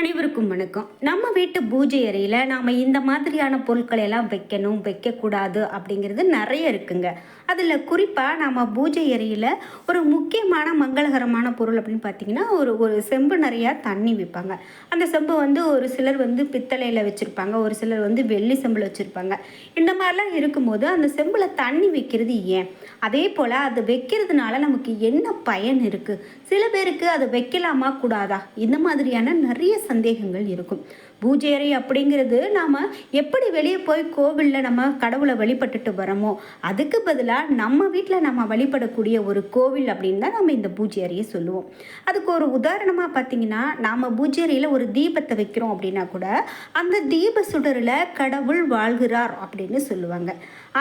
அனைவருக்கும் வணக்கம். நம்ம வீட்டு பூஜை அறையில் நாம் இந்த மாதிரியான பொருட்களை எல்லாம் வைக்கணும் வைக்கக்கூடாது அப்படிங்கிறது நிறைய இருக்குங்க. அதில் குறிப்பாக நம்ம பூஜை அறையில் ஒரு முக்கியமான மங்களகரமான பொருள் அப்படின்னு பார்த்தீங்கன்னா ஒரு ஒரு செம்பு நிறையா தண்ணி வைப்பாங்க அந்த செம்பு வந்து ஒரு சிலர் வந்து பித்தளையில் வச்சுருப்பாங்க ஒரு சிலர் வந்து வெள்ளி செம்பில் வச்சுருப்பாங்க. இந்த மாதிரிலாம் இருக்கும்போது அந்த செம்பில் தண்ணி வைக்கிறது ஏன்? அதே போல் அது வைக்கிறதுனால நமக்கு என்ன பயன் இருக்குது சில பேருக்கு அது வைக்கலாமா கூடாதா? இந்த மாதிரியான நிறைய சந்தேகங்கள் இருக்கும். பூஜை அறை அப்படிங்கிறது நாம் எப்படி வெளியே போய் கோவிலில் நம்ம கடவுளை வழிபட்டுட்டு வரோமோ அதுக்கு பதிலாக நம்ம வீட்டில் நம்ம வழிபடக்கூடிய ஒரு கோவில் அப்படின்னு தான் நம்ம இந்த பூஜை அறையை சொல்லுவோம். அதுக்கு ஒரு உதாரணமாக பார்த்தீங்கன்னா நாம் பூஜை அறையில் ஒரு தீபத்தை வைக்கிறோம் அப்படின்னா கூட அந்த தீப சுடரில் கடவுள் வாழ்கிறார் அப்படின்னு சொல்லுவாங்க.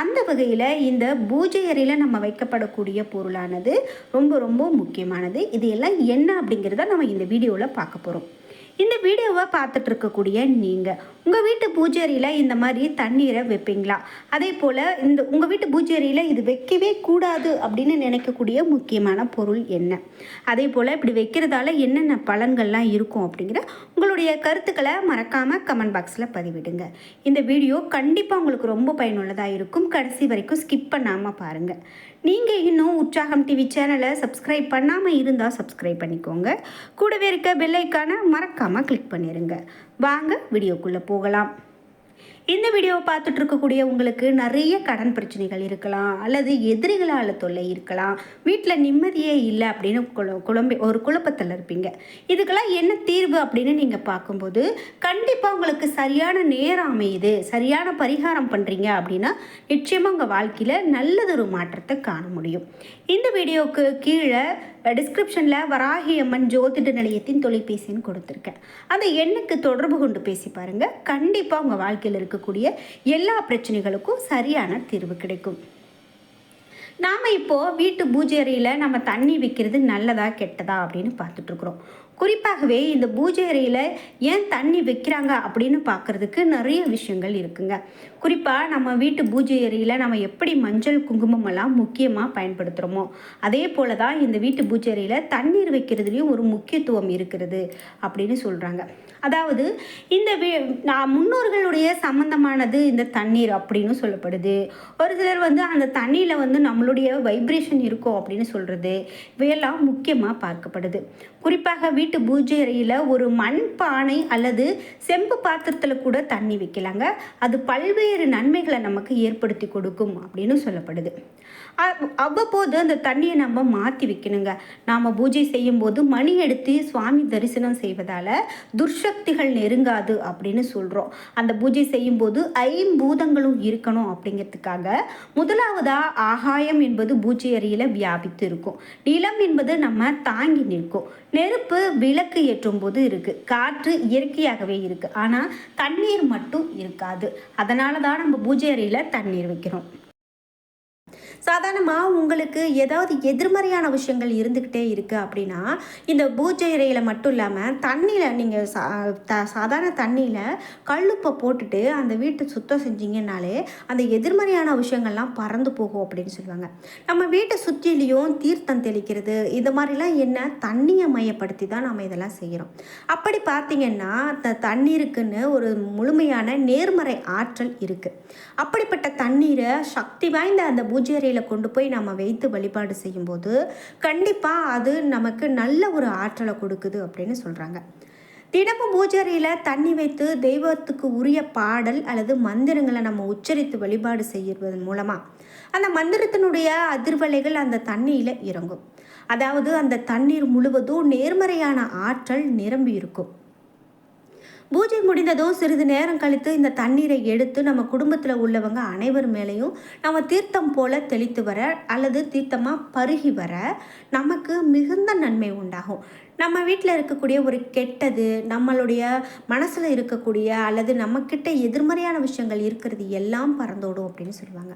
அந்த வகையில் இந்த பூஜை அறையில் நம்ம வைக்கப்படக்கூடிய பொருளானது ரொம்ப ரொம்ப முக்கியமானது. இது எல்லாம் என்ன அப்படிங்கிறத நம்ம இந்த வீடியோவில் பார்க்க போகிறோம் இந்த வீடியோவை பார்த்துட்டு இருக்கக்கூடிய நீங்கள் உங்கள் வீட்டு பூஜரியில் இந்த மாதிரி தண்ணீரை வைப்பீங்களா? அதே போல் இந்த உங்கள் வீட்டு பூஜரியில் இது வைக்கவே கூடாது அப்படின்னு நினைக்கக்கூடிய முக்கியமான பொருள் என்ன? அதே போல் இப்படி வைக்கிறதால என்னென்ன பலன்கள்லாம் இருக்கும் அப்படிங்கிற உங்களுடைய கருத்துக்களை மறக்காமல் கமெண்ட் பாக்ஸில் பதிவிடுங்க. இந்த வீடியோ கண்டிப்பாக உங்களுக்கு ரொம்ப பயனுள்ளதாக இருக்கும். கடைசி வரைக்கும் ஸ்கிப் பண்ணாமல் பாருங்கள் நீங்கள் இன்னும் உற்சாகம் டிவி சேனலை சப்ஸ்கிரைப் பண்ணாமல் இருந்தால் சப்ஸ்கிரைப் பண்ணிக்கோங்க. கூடவே இருக்க பெல்லைக்கான மறக்காமல் கிளிக் பண்ணிடுங்க வாங்க வீடியோக்குள்ளே போகலாம். இந்த வீடியோவை பார்த்துட்டு இருக்கக்கூடிய உங்களுக்கு நிறைய கடன் பிரச்சனைகள் இருக்கலாம் அல்லது எதிரிகளால் தொல்லை இருக்கலாம். வீட்டில் நிம்மதியே இல்லை அப்படின்னு குழம்பி ஒரு குழப்பத்தில் இருப்பீங்க. இதுக்கெல்லாம் என்ன தீர்வு அப்படின்னு நீங்கள் பார்க்கும்போது கண்டிப்பாக உங்களுக்கு சரியான நேரம் அமையுது சரியான பரிகாரம் பண்ணுறீங்க அப்படின்னா நிச்சயமாக உங்கள் வாழ்க்கையில் நல்லதொரு மாற்றத்தை காண முடியும். இந்த வீடியோவுக்கு கீழே டிஸ்கிரிப்ஷனில் வராகி அம்மன் ஜோதிட நிலையத்தின் தொலைபேசின்னு கொடுத்துருக்கேன். அந்த எண்ணுக்கு தொடர்பு கொண்டு பேசி பாருங்கள் கண்டிப்பாக உங்கள் வாழ்க்கையில் இருக்கக்கூடிய எல்லா பிரச்சனைகளுக்கும் சரியான தீர்வு கிடைக்கும். நாம் இப்போது வீட்டு பூஜை அறையில் நம்ம தண்ணி வைக்கிறது நல்லதா கெட்டதா அப்படின்னு பார்த்துட்ருக்குறோம் குறிப்பாகவே இந்த பூஜை அறையில் ஏன் தண்ணி வைக்கிறாங்க அப்படின்னு பார்க்குறதுக்கு நிறைய விஷயங்கள் இருக்குங்க. குறிப்பாக நம்ம வீட்டு பூஜை அறையில் நம்ம எப்படி மஞ்சள் குங்குமம் எல்லாம் முக்கியமாக பயன்படுத்துகிறோமோ அதே போல தான் இந்த வீட்டு பூஜை அறையில் தண்ணீர் வைக்கிறதுலேயும் ஒரு முக்கியத்துவம் இருக்கிறது அப்படின்னு சொல்கிறாங்க அதாவது இந்த முன்னோர்களுடைய சம்பந்தமானது இந்த தண்ணீர் அப்படின்னு சொல்லப்படுது. ஒரு சிலர் வந்து அந்த தண்ணியில் வந்து நம்மளுடைய வைப்ரேஷன் இருக்கும் அப்படின்னு சொல்கிறது இவையெல்லாம் முக்கியமாக பார்க்கப்படுது. குறிப்பாக வீட்டு பூஜை அறையில் ஒரு மண் பானை அல்லது செம்பு பாத்திரத்தில் கூட தண்ணி வைக்கலாங்க. அது பல்வேறு நன்மைகளை நமக்கு ஏற்படுத்தி கொடுக்கும் அப்படின்னு சொல்லப்படுது. அவ்வப்போது அந்த தண்ணியை நம்ம மாற்றி வைக்கணுங்க. நாம் பூஜை செய்யும்போது மணி எடுத்து சுவாமி தரிசனம் செய்வதால் துஷ்சக்திகள் நெருங்காது அப்படின்னு சொல்கிறோம் அந்த பூஜை செய்யும்போது ஐம்பூதங்களும் இருக்கணும் அப்படிங்கிறதுக்காக முதலாவதாக ஆகாயம் என்பது பூஜை அறையில் வியாபித்து இருக்கும். நிலம் என்பது நம்ம தாங்கி நிற்கும். நெருப்பு விளக்கு ஏற்றும் போது இருக்குது காற்று இயற்கையாகவே இருக்குது ஆனால் தண்ணீர் மட்டும் இருக்காது. அதனால தான் நம்ம பூஜை அறையில் தண்ணீர் வைக்கிறோம். சாதாரணமாக உங்களுக்கு ஏதாவது எதிர்மறையான விஷயங்கள் இருந்துக்கிட்டே இருக்குது அப்படின்னா இந்த பூஜை இறையில் மட்டும் இல்லாமல் தண்ணியில் நீங்கள் சா த சாதாரண தண்ணியில் கல்லுப்பை போட்டுட்டு அந்த வீட்டை சுத்தம் செஞ்சீங்கன்னாலே அந்த எதிர்மறையான விஷயங்கள்லாம் பறந்து போகும் அப்படின்னு சொல்லுவாங்க. நம்ம வீட்டை சுற்றிலையும் தீர்த்தம் தெளிக்கிறது இது மாதிரிலாம் என்ன? தண்ணியை மையப்படுத்தி தான் நம்ம இதெல்லாம் செய்கிறோம் அப்படி பார்த்தீங்கன்னா த தண்ணீருக்குன்னு ஒரு முழுமையான நேர்மறை ஆற்றல் இருக்குது அப்படிப்பட்ட தண்ணீரை சக்தி வாய்ந்த அந்த பூஜை அறையில் கொண்டு போய் நம்ம வைத்து வழிபாடு செய்யும்போது கண்டிப்பாக அது நமக்கு நல்ல ஒரு ஆற்றலை கொடுக்குது அப்படின்னு சொல்கிறாங்க தினமும் பூஜையில் தண்ணி வைத்து தெய்வத்துக்கு உரிய பாடல் அல்லது மந்திரங்களை நம்ம உச்சரித்து வழிபாடு செய்வதன் மூலமாக அந்த மந்திரத்தினுடைய அதிர்வலைகள் அந்த தண்ணியில் இறங்கும். அதாவது அந்த தண்ணீர் முழுவதும் நேர்மறையான ஆற்றல் நிரம்பி இருக்கும். பூஜை முடிந்ததும் சிறிது நேரம் கழித்து இந்த தண்ணீரை எடுத்து நம்ம குடும்பத்தில் உள்ளவங்க அனைவர் மேலேயும் நம்ம தீர்த்தம் போல தெளித்து வர அல்லது தீர்த்தமாக பருகி வர நமக்கு மிகுந்த நன்மை உண்டாகும். நம்ம வீட்டில் இருக்கக்கூடிய ஒரு கெட்டது நம்மளுடைய மனசில் இருக்கக்கூடிய அல்லது நம்மக்கிட்ட எதிர்மறையான விஷயங்கள் இருக்கிறது எல்லாம் பறந்தோடும் அப்படின்னு சொல்லுவாங்க.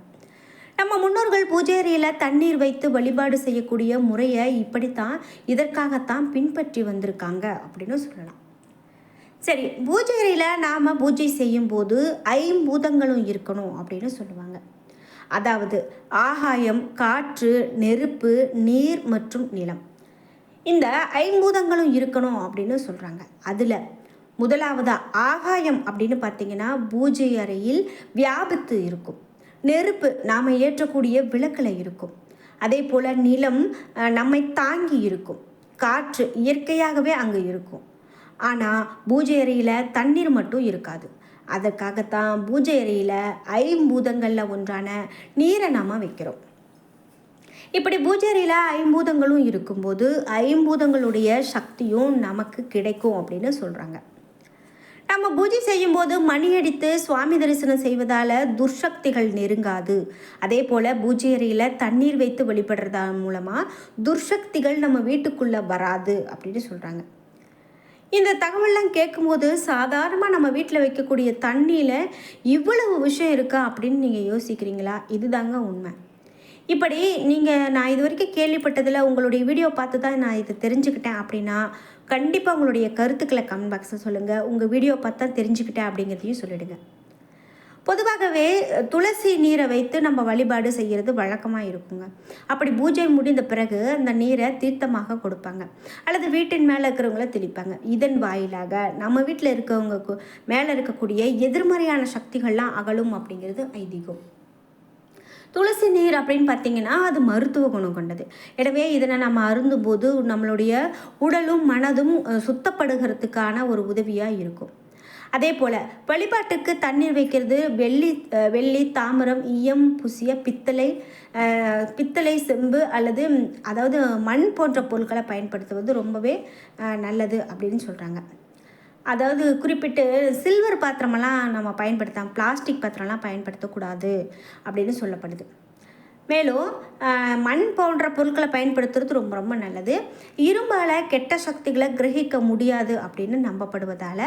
நம்ம முன்னோர்கள் பூஜேரியில் தண்ணீர் வைத்து வழிபாடு செய்யக்கூடிய முறையை இப்படித்தான் இதற்காகத்தான் பின்பற்றி வந்திருக்காங்க அப்படின்னு சொல்லலாம். சரி பூஜை அறையில் நாம் பூஜை செய்யும்போது ஐம்பூதங்களும் இருக்கணும் அப்படின்னு சொல்லுவாங்க. அதாவது ஆகாயம் காற்று நெருப்பு நீர் மற்றும் நிலம். இந்த ஐம்பூதங்களும் இருக்கணும் அப்படின்னு சொல்கிறாங்க அதில் முதலாவதா ஆகாயம் அப்படின்னு பார்த்தீங்கன்னா பூஜை அறையில் வியாபித்து இருக்கும். நெருப்பு நாம் ஏற்றக்கூடிய விளக்கில் இருக்கும். அதே போல் நிலம் நம்மை தாங்கி இருக்கும். காற்று இயற்கையாகவே அங்கே இருக்கும். ஆனால் பூஜை அறையில் தண்ணீர் மட்டும் இருக்காது. அதற்காகத்தான் பூஜை அறையில் ஐம்பூதங்களில் ஒன்றான நீரை நாம் வைக்கிறோம். இப்படி பூஜை அறையில் ஐம்பூதங்களும் இருக்கும்போது ஐம்பூதங்களுடைய சக்தியும் நமக்கு கிடைக்கும் அப்படின்னு சொல்கிறாங்க நம்ம பூஜை செய்யும்போது மணி அடித்து சுவாமி தரிசனம் செய்வதால் துர்சக்திகள் நெருங்காது. அதே போல் பூஜை அறையில் தண்ணீர் வைத்து வழிபடுறதா மூலமாக துர்சக்திகள் நம்ம வீட்டுக்குள்ளே வராது அப்படின்னு சொல்கிறாங்க இந்த தகவல்லாம் கேட்கும்போது சாதாரணமாக நம்ம வீட்டில் வைக்கக்கூடிய தண்ணியில் இவ்வளவு விஷயம் இருக்கா அப்படின்னு நீங்கள் யோசிக்கிறீங்களா? இதுதாங்க உண்மை. இப்படி நீங்கள் நான் இது வரைக்கும் கேள்விப்பட்டதில் உங்களுடைய வீடியோ பார்த்து தான் நான் இதை தெரிஞ்சுக்கிட்டேன் அப்படின்னா கண்டிப்பாக உங்களுடைய கருத்துக்களை கமெண்ட் பாக்ஸில் சொல்லுங்கள் உங்கள் வீடியோ பார்த்து தான் தெரிஞ்சுக்கிட்டேன் அப்படிங்கிறதையும் சொல்லிடுங்க. பொதுவாகவே துளசி நீரை வைத்து நம்ம வழிபாடு செய்கிறது வழக்கமாக இருக்குங்க. அப்படி பூஜை முடிந்த பிறகு அந்த நீரை தீர்த்தமாக கொடுப்பாங்க. அல்லது வீட்டின் மேலே இருக்கிறவங்கள தெளிப்பாங்க. இதன் வாயிலாக நம்ம வீட்டில் இருக்கவங்க மேலே இருக்கக்கூடிய எதிர்மறையான சக்திகள்லாம் அகலும் அப்படிங்கிறது ஐதீகம். துளசி நீர் அப்படின்னு பார்த்தீங்கன்னா அது மருத்துவ குணம் கொண்டது. எனவே இதனை நம்ம அருந்தும்போது நம்மளுடைய உடலும் மனதும் சுத்தப்படுகிறதுக்கான ஒரு உதவியாக இருக்கும். அதே போல் வழிபாட்டுக்கு தண்ணீர் வைக்கிறது வெள்ளி வெள்ளி தாமரம் ஈயம் புசிய பித்தளை பித்தளை செம்பு அல்லது அதாவது மண் போன்ற பொருட்களை பயன்படுத்துவது ரொம்பவே நல்லது அப்படின்னு சொல்கிறாங்க அதாவது குறிப்பிட்டு சில்வர் பாத்திரமெல்லாம் நம்ம பயன்படுத்தாம பிளாஸ்டிக் பாத்திரம்லாம் பயன்படுத்தக்கூடாது அப்படின்னு சொல்லப்படுது. மேலும் மண் போன்ற பொருட்களை பயன்படுத்துறது ரொம்ப ரொம்ப நல்லது. இரும்பால் கெட்ட சக்திகளை கிரகிக்க முடியாது அப்படின்னு நம்பப்படுவதால்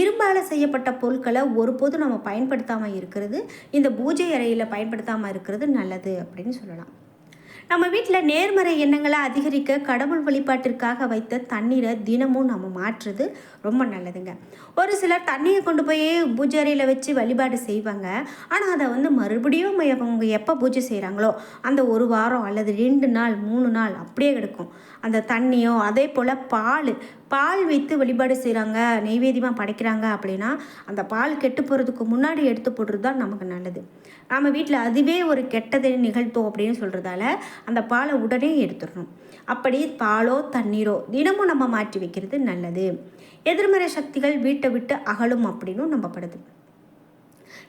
இரும்பால் செய்யப்பட்ட பொருட்களை ஒருபோதும் நம்ம பயன்படுத்தாமல் இருக்கிறது இந்த பூஜை அறையில் பயன்படுத்தாமல் இருக்கிறது நல்லது அப்படின்னு சொல்லலாம். நம்ம வீட்டில் நேர்மறை எண்ணங்களை அதிகரிக்க கடவுள் வழிபாட்டிற்காக வைத்த தண்ணீரை தினமும் நம்ம மாற்றுறது ரொம்ப நல்லதுங்க. ஒரு சிலர் தண்ணியை கொண்டு போய் பூஜை அறையில் வச்சு வழிபாடு செய்வாங்க. ஆனால் அதை வந்து மறுபடியும் அவங்க எப்போ பூஜை செய்கிறாங்களோ அந்த ஒரு வாரம் அல்லது ரெண்டு நாள் மூணு நாள் அப்படியே கிடக்கும். அந்த தண்ணியோ அதே போல் பால் பால் வைத்து வழிபாடு செய்கிறாங்க நெய்வேதியமாக படைக்கிறாங்க அப்படின்னா அந்த பால் கெட்டு போகிறதுக்கு முன்னாடி எடுத்து போடுறது தான் நமக்கு நல்லது. நம்ம வீட்டில் அதுவே ஒரு கெட்டதை நிகழ்த்தும் அப்படின்னு சொல்கிறதால அந்த பாலை உடனே எடுத்துடணும். அப்படி பாலோ தண்ணீரோ தினமும் நம்ம மாற்றி வைக்கிறது நல்லது. எதிர்மறை சக்திகள் வீட்டை விட்டு அகலும் அப்படின்னும் நம்பப்படுது.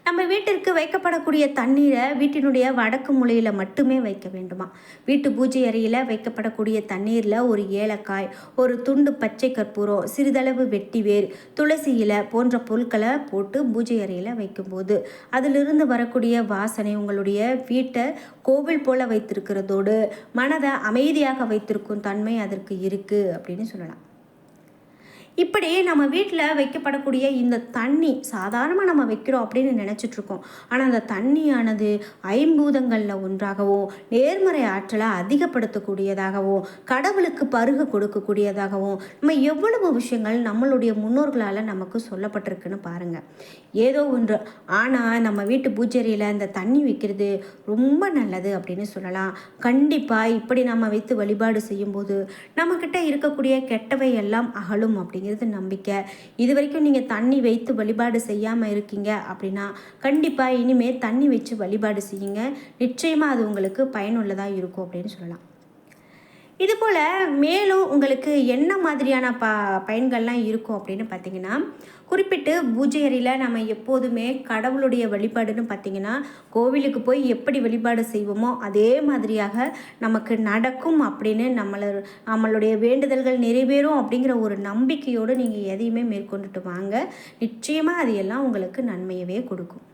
நம்ம வீட்டிற்கு வைக்கப்படக்கூடிய தண்ணீரை வீட்டினுடைய வடக்கு மூலையில் மட்டுமே வைக்க வேண்டுமா? வீட்டு பூஜை அறையில் வைக்கப்படக்கூடிய தண்ணீரில் ஒரு ஏலக்காய் ஒரு துண்டு பச்சை கற்பூரம் சிறிதளவு வெட்டிவேர் துளசி இலை போன்ற பொருட்களை போட்டு பூஜை அறையில் வைக்கும்போது அதிலிருந்து வரக்கூடிய வாசனை உங்களுடைய வீட்டை கோவில் போல வைத்திருக்கிறதோடு மனதை அமைதியாக வைத்திருக்கும் தன்மை அதற்கு இருக்குது அப்படின்னு சொல்லலாம். இப்படி நம்ம வீட்டில் வைக்கப்படக்கூடிய இந்த தண்ணி சாதாரணமாக நம்ம வைக்கிறோம் அப்படின்னு நினச்சிட்ருக்கோம். ஆனால் அந்த தண்ணியானது ஐம்பூதங்களில் ஒன்றாகவும் நேர்மறை ஆற்றலை அதிகப்படுத்தக்கூடியதாகவும் கடவுளுக்கு பருக கொடுக்கக்கூடியதாகவும் நம்ம எவ்வளவு விஷயங்கள் நம்மளுடைய முன்னோர்களால் நமக்கு சொல்லப்பட்டிருக்குன்னு பாருங்கள் ஏதோ ஒன்று ஆனால் நம்ம வீட்டு பூஜரியில் இந்த தண்ணி வைக்கிறது ரொம்ப நல்லது அப்படின்னு சொல்லலாம். கண்டிப்பாக இப்படி நம்ம வைத்து வழிபாடு செய்யும்போது நம்மக்கிட்ட இருக்கக்கூடிய கெட்டவை எல்லாம் அகலும் அப்படிங்கிறது நம்பிக்கை. இது வரைக்கும் நீங்கள் தண்ணி வைத்து வழிபாடு செய்யாமல் இருக்கீங்க அப்படின்னா கண்டிப்பாக இனிமேல் தண்ணி வச்சு வழிபாடு செய்யுங்க. நிச்சயமாக அது உங்களுக்கு பயனுள்ளதாக இருக்கும் அப்படின்னு சொல்லலாம். இதுபோல் மேலும் உங்களுக்கு என்ன மாதிரியான ப பயன்கள்லாம் இருக்கும் அப்படின்னு பார்த்தீங்கன்னா குறிப்பிட்டு பூஜை அறையில் நம்ம எப்போதுமே கடவுளுடைய வழிபாடுன்னு பார்த்தீங்கன்னா கோவிலுக்கு போய் எப்படி வழிபாடு செய்வோமோ அதே மாதிரியாக நமக்கு நடக்கும் அப்படின்னு நம்மள நம்மளுடைய வேண்டுதல்கள் நிறைவேறும் அப்படிங்கிற ஒரு நம்பிக்கையோடு நீங்கள் எதையுமே மேற்கொண்டுட்டு வாங்க. நிச்சயமாக அது எல்லாம் உங்களுக்கு நன்மையவே கொடுக்கும்.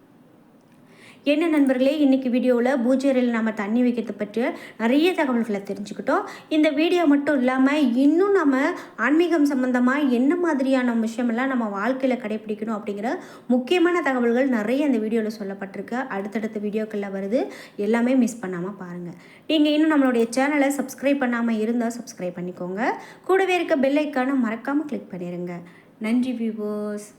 என்ன நண்பர்களே இன்றைக்கி வீடியோவில் பூஜை நம்ம தண்ணி வைக்கிறது பற்றிய நிறைய தகவல்களை தெரிஞ்சுக்கிட்டோம். இந்த வீடியோ மட்டும் இல்லாமல் இன்னும் நம்ம ஆன்மீகம் சம்மந்தமாக என்ன மாதிரியான விஷயமெல்லாம் நம்ம வாழ்க்கையில் கடைபிடிக்கணும் அப்படிங்கிற முக்கியமான தகவல்கள் நிறைய இந்த வீடியோவில் சொல்லப்பட்டிருக்கு. அடுத்தடுத்த வீடியோக்களில் வருது. எல்லாமே மிஸ் பண்ணாமல் பாருங்கள் நீங்கள் இன்னும் நம்மளுடைய சேனலை சப்ஸ்கிரைப் பண்ணாமல் இருந்தால் சப்ஸ்கிரைப் பண்ணிக்கோங்க. கூடவே இருக்க பெல் ஐக்கானை மறக்காமல் கிளிக் பண்ணிடுங்க நன்றி வியூவர்ஸ்